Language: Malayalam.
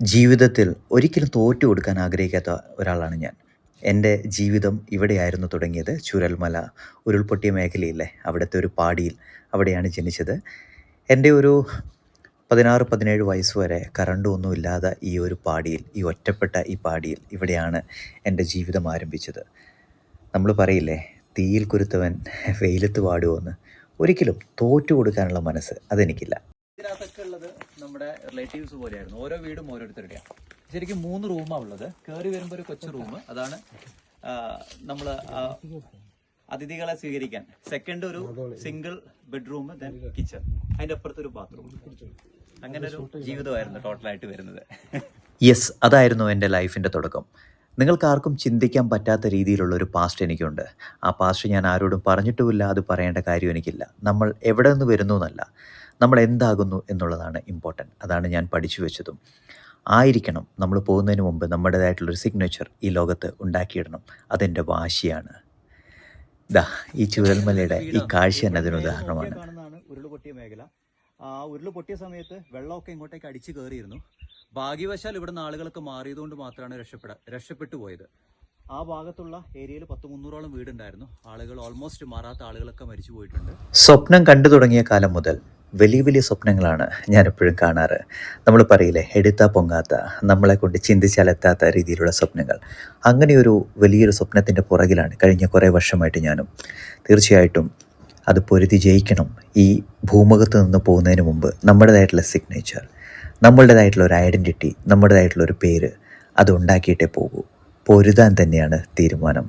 ജീവിതത്തിൽ ഒരിക്കലും തോറ്റു കൊടുക്കാൻ ആഗ്രഹിക്കാത്ത ഒരാളാണ് ഞാൻ. എന്റെ ജീവിതം ഇവിടെയായിരുന്നു തുടങ്ങിയത്. ചുരൽമല ഉരുൾപൊട്ടിയ മേഖലയില്ലേ അവിടുത്തെ ഒരു പാടിയിൽ അവിടെയാണ് ജനിച്ചത്. എന്റെ ഒരു പതിനാറ് പതിനേഴ് വയസ്സ് വരെ കറണ്ടൊന്നും ഇല്ലാതെ ഈ ഒരു പാടിയിൽ ഈ ഒറ്റപ്പെട്ട ഈ പാടിയിൽ ഇവിടെയാണ് എന്റെ ജീവിതം ആരംഭിച്ചത്. നമ്മൾ പറയില്ലേ തീയിൽ കുരുത്തവൻ വെയിലത്ത് പാടുമെന്ന് ഒരിക്കലും തോറ്റു കൊടുക്കാനുള്ള മനസ്സ് അതെനിക്കില്ല. ഇതിനകത്തൊക്കെ ഉള്ളത് നമ്മുടെ റിലേറ്റീവ്സ് പോലെയായിരുന്നു. ഓരോ വീടും ഓരോരുത്തരുടെയാണ് ശരിക്കും മൂന്ന് റൂമാണ് ഉള്ളത്. കയറി വരുമ്പോൾ ഒരു കൊച്ചു റൂം. അതാണ് നമ്മൾ അതിഥികളെ സ്വീകരിക്കാൻ. സെക്കൻഡ് ഒരു സിംഗിൾ ബെഡ്റൂം ദെൻ കിച്ചൺ അതിന്റെ അപ്പുറത്ത് ഒരു ബാത്റൂം അങ്ങനെ ഒരു ജീവിതമായിരുന്നു ടോട്ടലായിട്ട് വരുന്നത്. യെസ് അതായിരുന്നു എന്റെ ലൈഫിന്റെ തുടക്കം. നിങ്ങൾക്ക് ആർക്കും ചിന്തിക്കാൻ പറ്റാത്ത രീതിയിലുള്ള ഒരു പാസ്റ്റ് എനിക്കുണ്ട്. ആ പാസ്റ്റ് ഞാൻ ആരോടും പറഞ്ഞിട്ടുമില്ല അത് പറയേണ്ട കാര്യം എനിക്കില്ല. നമ്മൾ എവിടെ നിന്ന് വരുന്നു എന്നല്ല. നമ്മൾ എന്താകുന്നു എന്നുള്ളതാണ് ഇമ്പോർട്ടന്റ് അതാണ് ഞാൻ പഠിച്ചു വെച്ചതും. ആയിരിക്കണം. നമ്മൾ പോകുന്നതിന് മുമ്പ് നമ്മുടേതായിട്ടുള്ളൊരു സിഗ്നേച്ചർ ഈ ലോകത്ത് ഉണ്ടാക്കിയിടണം. അതെന്റെ വാശിയാണ്. ദാ ഈ ചുരൽമലയുടെ ഈ കാഴ്ച തന്നെ അതിന് ഉദാഹരണമാണ്. ഉരുൾപൊട്ടിയ മേഖല. ആ ഉരുൾ പൊട്ടിയ സമയത്ത് വെള്ളമൊക്കെ ഇങ്ങോട്ടേക്ക് അടിച്ചു കയറിയിരുന്നു. ഭാഗ്യവശാൽ ഇവിടുന്ന് ആളുകളൊക്കെ മാറിയതുകൊണ്ട് മാത്രമാണ് രക്ഷപ്പെട രക്ഷപ്പെട്ടു പോയത്. ആ ഭാഗത്തുള്ള ഏരിയയിൽ പത്ത് മുന്നൂറോളം വീടുണ്ടായിരുന്നു. ആളുകൾ ഓൾമോസ്റ്റ് മാറാത്ത ആളുകളൊക്കെ മരിച്ചു പോയിട്ടുണ്ട്. സ്വപ്നം കണ്ടു തുടങ്ങിയ കാലം മുതൽ വലിയ വലിയ സ്വപ്നങ്ങളാണ് ഞാൻ എപ്പോഴും കാണാറ്. നമ്മൾ പറയില്ലേ എടുത്താ പൊങ്ങാത്ത നമ്മളെ കൊണ്ട് ചിന്തിച്ചാലെത്താത്ത രീതിയിലുള്ള സ്വപ്നങ്ങൾ. അങ്ങനെയൊരു വലിയൊരു സ്വപ്നത്തിന്റെ പുറകിലാണ് കഴിഞ്ഞ കുറേ വർഷമായിട്ട് ഞാനും. തീർച്ചയായിട്ടും അത് പൊരുതി ജയിക്കണം. ഈ ഭൂമുഖത്ത് നിന്ന് പോകുന്നതിന് മുമ്പ് നമ്മുടേതായിട്ടുള്ള സിഗ്നേച്ചർ നമ്മളുടേതായിട്ടുള്ള ഒരു ഐഡന്റിറ്റി നമ്മുടേതായിട്ടുള്ള ഒരു പേര് അത് ഉണ്ടാക്കിയിട്ടേ പോകൂ. പൊരുതാൻ തന്നെയാണ് തീരുമാനം.